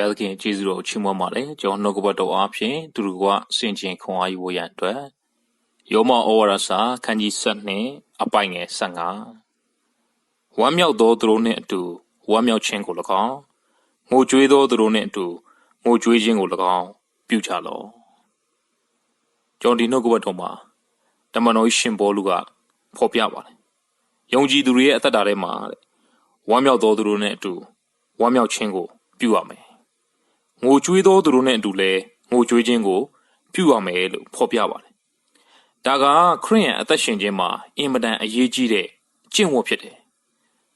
ရားသခင်ကျေးဇူးတော်ကိုချီးမွမ်းပါတယ်ကျွန်တော်နှုတ်ကပတ်တော်အားဖြင့်သူတို့ကစင်ကျင်ခွန်အားယူဝရန်အတွက်ယောမဩဝါဒစာခန်းကြီး7အပိုင်ငယ်15ဝမ်းမြောက်သောသူတို့နှင့်အတူဝမ်းမြောက်ခြင်းကို၎င်းငိုကြွေးသောသူတို့နှင့်အတူငိုကြွေးခြင်းကို၎င်းပြုကြလော့ကျွန်တော်ဒီနှုတ်ကပတ်တော်မှာတမန်တော်ရှင်ဘောလူကဖော်ပြပါတယ်ယုံကြည်သူတွေရဲ့အသက်တာထဲမှာတဲ့ဝမ်းမြောက်သောသူတို့နဲ့အတူဝမ်းမြောက်ခြင်းကိုပြုရမယ် ငိုကြွေးသောသူတို့နဲ့အတူလည်းငိုကြွေးခြင်းကိုပြုရမယ်လို့ဖော်ပြပါတယ်ဒါကခရိယန်အသက်ရှင်ခြင်းမှာအင်မတန်အရေးကြီးတဲ့ကျင့်ဝတ်ဖြစ်တယ်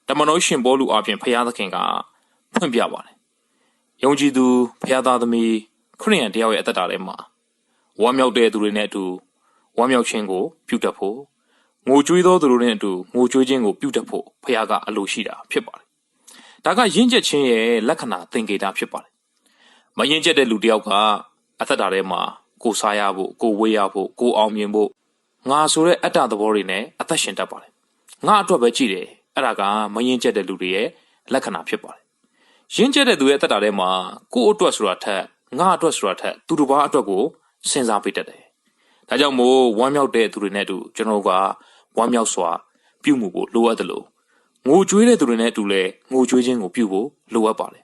တမန်တော်ရှင်ဘောလူအပြင်ဖျားသခင်ကဖွင့်ပြပါတယ်ယုံကြည်သူဖျားသားသမီးခရိယန်တယောက်ရဲ့အသက်တာထဲမှာဝမ်းမြောက်တဲ့သူတွေနဲ့အတူဝမ်းမြောက်ခြင်းကိုပြုတတ်ဖို့ငိုကြွေးသောသူတို့နဲ့အတူငိုကြွေးခြင်းကိုပြုတတ်ဖို့ဖခင်ကအလိုရှိတာဖြစ်ပါတယ်။ဒါကယဉ်ကျက်ခြင်းရဲ့လက္ခဏာသင်္ကေတဖြစ်ပါတယ်။ မယဉ်ကျက်တဲ့လူတစ်ယောက်ကအသက်တာထဲမှာကိုစားရဖို့ကိုဝေးရဖို့ကိုအောင်မြင်ဖို့ငါဆိုတဲ့အတ္တသဘောတွေနဲ့အသက်ရှင်တတ်ပါတယ်။ငါအတွက်ပဲကြည့်တယ်။အဲ့ဒါကမယဉ်ကျက်တဲ့လူတွေရဲ့လက္ခဏာဖြစ်ပါတယ်။ယဉ်ကျက်တဲ့သူရဲ့အသက်တာထဲမှာကိုယ့်အတွက်ဆိုတာထက်ငါအတွက်ဆိုတာထက်သူတစ်ပါးအတွက်ကိုစဉ်းစားပေးတတ်တယ်။ဒါကြောင့်မို့ဝမ်းမြောက်တဲ့သူတွေနဲ့အတူကျွန်တော်ကဝမ်းမြောက်စွာပြုမှုဖို့လိုအပ်တယ်လို့ငိုကြွေးတဲ့သူတွေနဲ့အတူလဲငိုကြွေးခြင်းကိုပြုဖို့လိုအပ်ပါတယ်။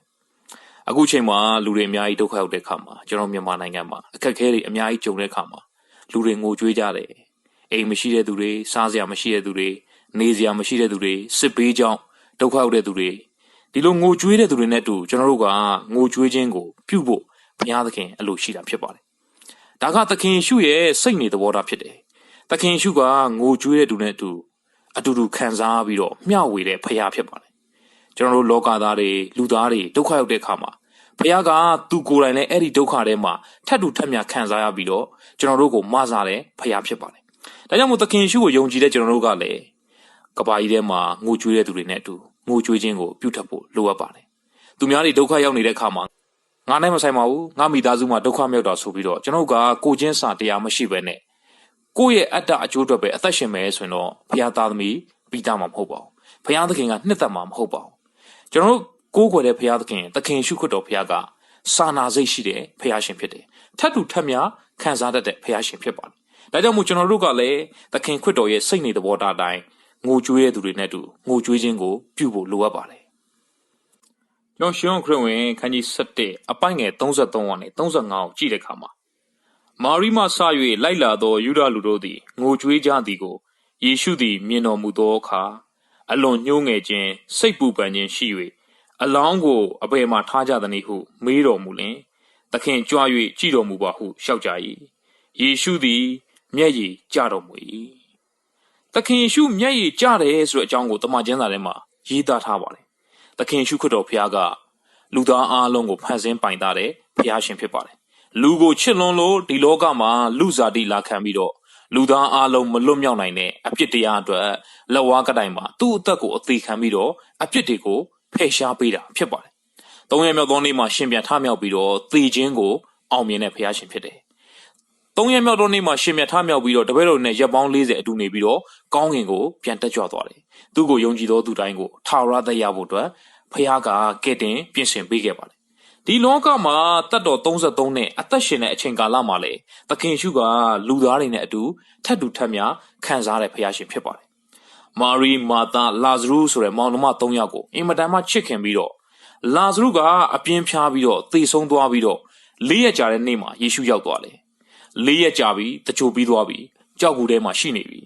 အခုချိန်မှာလူတွေအများကြီးဒုက္ခရောက်တဲ့အခါမှာကျွန်တော်မြန်မာနိုင်ငံမှာအခက်အခဲတွေအများကြီးကြုံတဲ့အခါမှာလူတွေငိုကြွေးကြတယ်။အိမ်မရှိတဲ့သူတွေစားစရာမရှိတဲ့သူတွေနေစရာမရှိတဲ့သူတွေစစ်ဘေးကြောင့်ဒုက္ခရောက်တဲ့သူတွေဒီလိုငိုကြွေးတဲ့သူတွေနဲ့အတူကျွန်တော်တို့ကငိုကြွေးခြင်းကိုပြုဖို့ဘုရားသခင်အလိုရှိတာဖြစ်ပါတယ်ဒါကသခင်ရှုရဲ့စိတ်နေသဘောထားဖြစ်တယ်။သခင်ရှုကငိုကြွေးတဲ့သူနဲ့အတူအတူတူခံစားပြီးတော့မျှဝေတဲ့ဖခင်ဖြစ်ပါတယ်။ ကျွန်တော်တို့လောကသားတွေလူသားတွေဒုက္ခရောက်တဲ့အခါမှာဖခင်ကသူကိုယ်တိုင်လည်းအဲ့ဒီဒုက္ခထဲမှာထပ်တူထပ်မြခံစားရပြီးတော့ကျွန်တော်တို့ကိုမဆာတဲ့ဖခင်ဖြစ်ပါတယ်။ဒါကြောင့်မို့သခင်ရှုကိုယုံကြည်တဲ့ကျွန်တော်တို့ကလည်းကဘာကြီးထဲမှာငိုကြွေးတဲ့သူတွေနဲ့အတူငိုကြွေးခြင်းကိုပြုတ်ထပ်ဖို့လိုအပ်ပါတယ်။သူများတွေဒုက္ခရောက်နေတဲ့အခါမှာငါနဲ့မဆိုင်ပါဘူးငါမိသားစုမှာဒုက္ခမြောက်တာဆိုပြီးတော့ကျွန်တော်ကကိုချင်းစာတရားမရှိဘဲနဲ့ကိုယ့်ရဲ့အတ္တအကျိုးအတွက်ပဲအသက်ရှင်မယ်ဆိုရင်တော့ဘုရားသားသမီးပြီးသားမှာမဟုတ်ပါဘူးဘုရားသခင်ကနှစ်သက်မှာမဟုတ်ပါဘူး ကျွန်တော်တို့ကိုးကွယ်တဲ့ဘုရားသခင်သခင်ရှုခွတ်တော်ဘုရားကစာနာစိတ်ရှိတဲ့ဘုရားရှင်ဖြစ်တယ်ထပ်တူထပ်မြခံစားတတ်တဲ့ဘုရားရှင်ဖြစ်ပါတယ်ဒါကြောင့်မို့ကျွန်တော်တို့ကလည်းသခင်ခွတ်တော်ရဲ့စိတ်နေသဘောထားတိုင်းငိုကြွေးတဲ့သူတွေနဲ့တူငိုကြွေးခြင်းကိုပြုဖို့လိုအပ်ပါတယ်ကျွန်တော်ရှင်ခရစ်ဝင်ခန်းကြီး7အပိုင်းငယ်33ကနေ35ကိုကြည့်တဲ့အခါမှာမာရိမဆ၍လိုက်လာသောယူဒလူတို့သည်ငိုကြွေးကြသည်ကိုယေရှုသည်မြင်တော်မူသောအခါ အလွန်ညှိုးငယ်ခြင်းစိတ်ပူပန်ခြင်းရှိ၍အလောင်းကိုအဘယ်မှထားကြသနည်းဟုမေးတော်မူလျှင်သခင်ကြွား၍ကြည်တော်မူပါဟုလျှောက်ကြ၏ယေရှုသည် မျက်ရည်ကျတော်မူ၏သခင်ယေရှုမျက်ရည်ကျတယ်ဆိုတဲ့အကြောင်းကိုတမန်ကျမ်းစာထဲမှာရေးသားထားပါတယ်သခင်ရှုခရစ်တော်ဖခင်ကလူသားအလုံးကိုဖန်ဆင်းပိုင်သားတဲ့ဖခင်ရှင်ဖြစ်ပါတယ်။လူကိုချစ်လွန်လို့ဒီလောကမှာလူစားတိလာခံပြီးတော့ လူသားအလုံးမလွတ်မြောက်နိုင်တဲ့အပြစ်တရားအတွက်လက်ဝါးကတိုင်မှာသူ့အသက်ကိုအသေးခံပြီးတော့အပြစ်တွေကိုဖယ်ရှားပေးတာဖြစ်ပါတယ်။သုံးရမြောက်သောနေ့မှာရှင်ပြန်ထမြောက်ပြီးတော့သေခြင်းကိုအောင်မြင်တဲ့ဖခင်ရှင်ဖြစ်တယ်။သုံးရမြောက်သောနေ့မှာရှင်မြတ်ထမြောက်ပြီးတော့တပည့်တော်နဲ့ရက်ပေါင်း40အတူနေပြီးတော့ကောင်းကင်ကိုပြန်တက်ကြွသွားတယ်။သူ့ကိုယုံကြည်သောသူတိုင်းကိုထာဝရသက်ရဖို့အတွက်ဖះကကဲ့တင်ပြင်ဆင်ပေးခဲ့ပါတယ် ဒီလောကမှာတတ်တော်33နဲ့အသက်ရှင်တဲ့အချိန်ကာလမှာလေသခင်ရှုကလူသားတွေနဲ့အတူထပ်တူထပ်မြခံစားတဲ့ဖះရှင်ဖြစ်ပါတယ်မာရီမာသာလာဇရုဆိုတဲ့မောင်နှမ3ယောက်ကိုအင်မတန်မှချစ်ခင်ပြီးတော့လာဇရုကအပြင်းဖြားပြီးတော့သေဆုံးသွားပြီးတော့လေးရက်ကြာတဲ့နေ့မှာယေရှုရောက်သွားတယ်လေးရက်ကြာပြီးတချို့ပြီးသွားပြီးကြောက်ကူထဲမှာရှိနေပြီ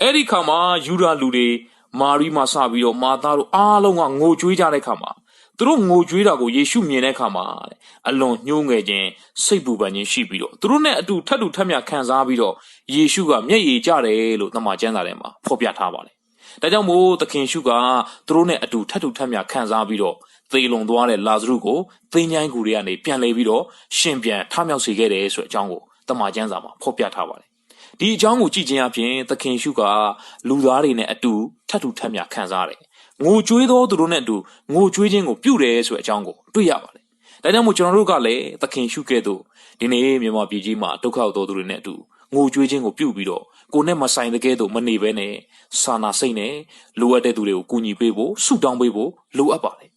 အဲ့ဒီခါမှာယူဒာလူတွေမာရီမှစပြီးတော့မာသားတို့အားလုံးကငိုကြွေးကြတဲ့ခါမှာ သူတို့ငိုကြွေးတာကိုယေရှုမြင်တဲ့အခါမှာအလွန်ညှိုးငယ်ခြင်းစိတ်ပူပန်ခြင်းရှိပြီးတော့သူတို့နဲ့အတူထပ်တူထပ်မြခံစားပြီးတော့ယေရှုကမျက်ရည်ကျတယ်လို့သမာကျမ်းစာထဲမှာဖော်ပြထားပါတယ်။ဒါကြောင့်မို့သခင်ရှုကသူတို့နဲ့အတူထပ်တူထပ်မြခံစားပြီးတော့သေလွန်သွားတဲ့လာဇရုကိုသင်္ချိုင်းကူတွေကနေပြန်လဲပြီးတော့ရှင်ပြန်ထမြောက်စေခဲ့တယ်ဆိုတဲ့အကြောင်းကိုသမာကျမ်းစာမှာဖော်ပြထားပါတယ်ဒီအကြောင်းကိုကြည့်ခြင်းအပြင်သခင်ရှုကလူသားတွေနဲ့အတူထပ်တူထပ်မြခံစားတယ် ငိုကြွေးသောသူတို့နဲ့အတူငိုကြွေးခြင်းကိုပြုတယ်ဆိုတဲ့အကြောင်းကိုတွေ့ရပါတယ်ဒါကြောင့်မို့ကျွန်တော်တို့ကလည်းသခင်ရှုကဲ့သို့ဒီနေ့မြန်မာပြည်ကြီးမှာဒုက္ခရောက်သောသူတွေနဲ့အတူငိုကြွေးခြင်းကိုပြုပြီးတော့ကိုနဲ့မဆိုင်တဲ့ကဲ့သို့မနေဘဲနဲ့စာနာစိတ်နဲ့လိုအပ်တဲ့သူတွေကိုကူညီပေးဖို့ဆုတောင်းပေးဖို့လိုအပ်ပါတယ်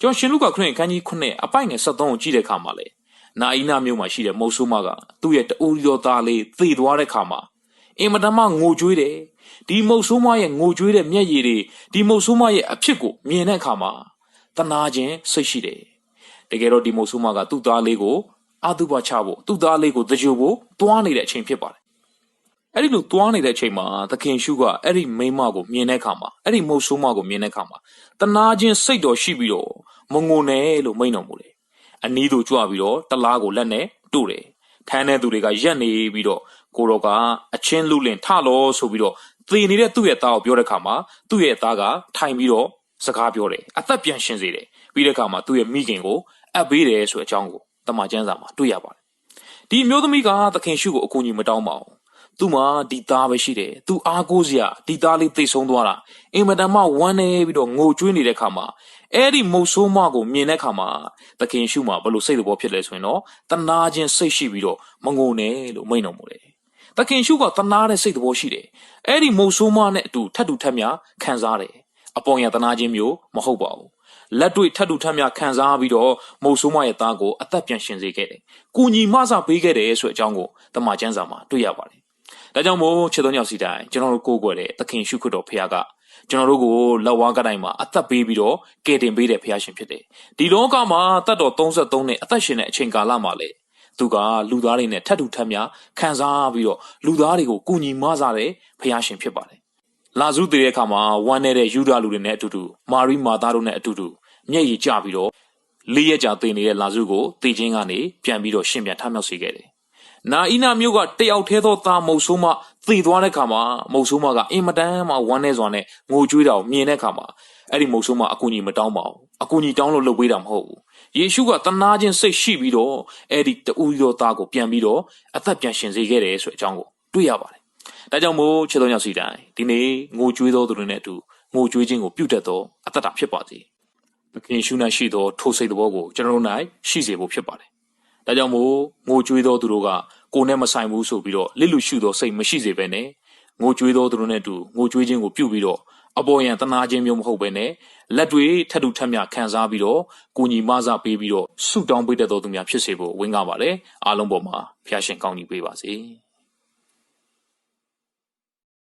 ကျွန်တော်ရှင်လုကာခရစ်အခန်းကြီး9အပိုင်ငယ်73ကိုကြည့်တဲ့အခါမှာလေနာအီနာမြို့မှာရှိတဲ့မုတ်ဆိုးမကသူ့ရဲ့တူရီတော်သားလေးသေသွားတဲ့အခါမှာ အင်မတန်မှငိုကြွေးတယ်ဒီမုတ်ဆိုးမရဲ့ငိုကြွေးတဲ့မျက်ရည်တွေဒီမုတ်ဆိုးမရဲ့အဖြစ်ကိုမြင်တဲ့အခါမှာတနာခြင်းစိတ်ရှိတယ်တကယ်တော့ဒီမုတ်ဆိုးမကသူ့သားလေးကိုအာတုပချဖို့သူ့သားလေးကိုတကြိုဖို့တွားနေတဲ့အချိန်ဖြစ်ပါတယ်အဲ့ဒီလိုသွားနေတဲ့အချိန်မှာသခင်ရှုကအဲ့ဒီမိန်းမကိုမြင်တဲ့အခါမှာအဲ့ဒီမုတ်ဆိုးမကိုမြင်တဲ့အခါမှာတနာချင်းစိတ်တော်ရှိပြီးတော့မငုံနဲ့လို့မိန့်တော်မူတယ်။အနီးတို့ကြွပြီးတော့တလားကိုလက်နဲ့တို့တယ်။ ထမ်းတဲ့သူတွေကရက်နေပြီးတော့ကိုတော်ကအချင်းလူလင်ထလောဆိုပြီးတော့သေနေတဲ့သူ့ရဲ့သားကိုပြောတဲ့အခါမှာသူ့ရဲ့သားကထိုင်ပြီးတော့စကားပြောတယ်။အသက်ပြန်ရှင်စေတယ်။ပြီးတဲ့အခါမှာသူ့ရဲ့မိခင်ကိုအပ်ပေးတယ်ဆိုတဲ့အကြောင်းကိုတမန်ကျမ်းစာမှာတွေ့ရပါတယ်။ဒီအမျိုးသမီးကသခင်ရှုကိုအကူအညီမတောင်းပါဘူး။သူ့မှာဒီသားပဲရှိတယ်။သူအားကိုးစရာဒီသားလေးသိဆုံးသွားတာအင်မတန်မှဝမ်းနေပြီးတော့ငိုကြွေးနေတဲ့ခါမှာ အဲ့ဒီမုတ်ဆိုးမကိုမြင်တဲ့ခါမှာသခင်ရှုမှာဘလို့စိတ်တော်ဖြစ်လဲဆိုရင်တော့တနာခြင်းစိတ်ရှိပြီးတော့မငိုနဲ့လို့မိန့်တော်မူတယ်။သခင်ရှုကတနာတဲ့စိတ်တော်ရှိတယ်။အဲ့ဒီမုတ်ဆိုးမနဲ့အတူထပ်တူထပ်မြခံစားတယ်။အပေါ်ရတနာခြင်းမျိုးမဟုတ်ပါဘူး။လက်တွေ့ထပ်တူထပ်မြခံစားပြီးတော့မုတ်ဆိုးမရဲ့သားကိုအသက်ပြန်ရှင်စေခဲ့တယ်။ကိုညီမဆပေးခဲ့တယ်ဆိုတဲ့အကြောင်းကိုတမန်ကျမ်းစာမှာတွေ့ရပါတယ်။ဒါကြောင့်မို့ချစ်တော်ညောင်စီတိုင်းကျွန်တော်တို့ကိုးကွယ်တဲ့သခင်ရှုခရစ်တော်ဖခင်က ကျွန်တော်တို့ကိုလက်ဝါးကတိုင်းမှာအသက်ပေးပြီးတော့ကယ်တင်ပေးတဲ့ဖခင်ရှင်ဖြစ်တယ်။ဒီလောကမှာတတ်တော်33နဲ့အသက်ရှင်တဲ့အချိန်ကာလမှာလေသူကလူသားတွေနဲ့ထပ်တူထပ်မြခံစားပြီးတော့လူသားတွေကိုကူညီမဆတဲ့ဖခင်ရှင်ဖြစ်ပါတယ်။လာဇရုတည်တဲ့အခါမှာဝမ်းနေတဲ့ယူဒလူတွေနဲ့အတူတူမာရိမာသားတို့နဲ့အတူတူမျက်ရည်ကျပြီးတော့လေးရက်ကြာတည်နေတဲ့လာဇရုကိုတည်ခြင်းကနေပြန်ပြီးတော့ရှင်ပြန်ထမြောက်စေခဲ့တယ်။နာအီနာမျိုးကတယောက်တည်းသောသားမုတ်ဆိုးမ တည်သွားတဲ့အခါမှာမုတ်ဆိုးမကအင်မတန်မှဝမ်းနေစွာနဲ့ငိုကြွေးတာကိုမြင်တဲ့အခါမှာအဲ့ဒီမုတ်ဆိုးမအကူအညီမတောင်းပါဘူး။အကူအညီတောင်းလို့လုပ်ပေးတာမဟုတ်ဘူး။ယေရှုကတနာခြင်းစိတ်ရှိပြီးတော့အဲ့ဒီတူရီတော်သားကိုပြန်ပြီးတော့အသက်ပြန်ရှင်စေခဲ့တယ်ဆိုတဲ့အကြောင်းကိုတွေ့ရပါတယ်။ဒါကြောင့်မို့ခြေတော်ညောင်စီတိုင်းဒီနေ့ငိုကြွေးသောသူတွေနဲ့အတူငိုကြွေးခြင်းကိုပြုတတ်သောအသက်တာဖြစ်ပါစေ။သခင်ရှု၌ရှိသောထိုစိတ်တော်ကိုကျွန်တော်တို့၌ရှိစေဖို့ဖြစ်ပါတယ်။ဒါကြောင့်မို့ငိုကြွေးသောသူတို့က ကိုယ်နဲ့မဆိုင်ဘူးဆိုပြီးတော့လစ်လူရှုသောစိတ်မရှိစေဘဲနဲ့ငိုကြွေးသောသူတို့နဲ့အတူငိုကြွေးခြင်းကိုပြုပြီးတော့အပေါ်ယံတနာခြင်းမျိုးမဟုတ်ဘဲနဲ့လက်တွေထပ်တူထပ်မြခံစားပြီးတော့ကိုညီမဆပေးပြီးတော့ဆုတောင်းပေးတတ်သောသူများဖြစ်စေဖို့ဝင်းကားပါတယ်။အားလုံးပေါ်မှာဖျားရှင်ကောင်းကြီးပေးပါစေ။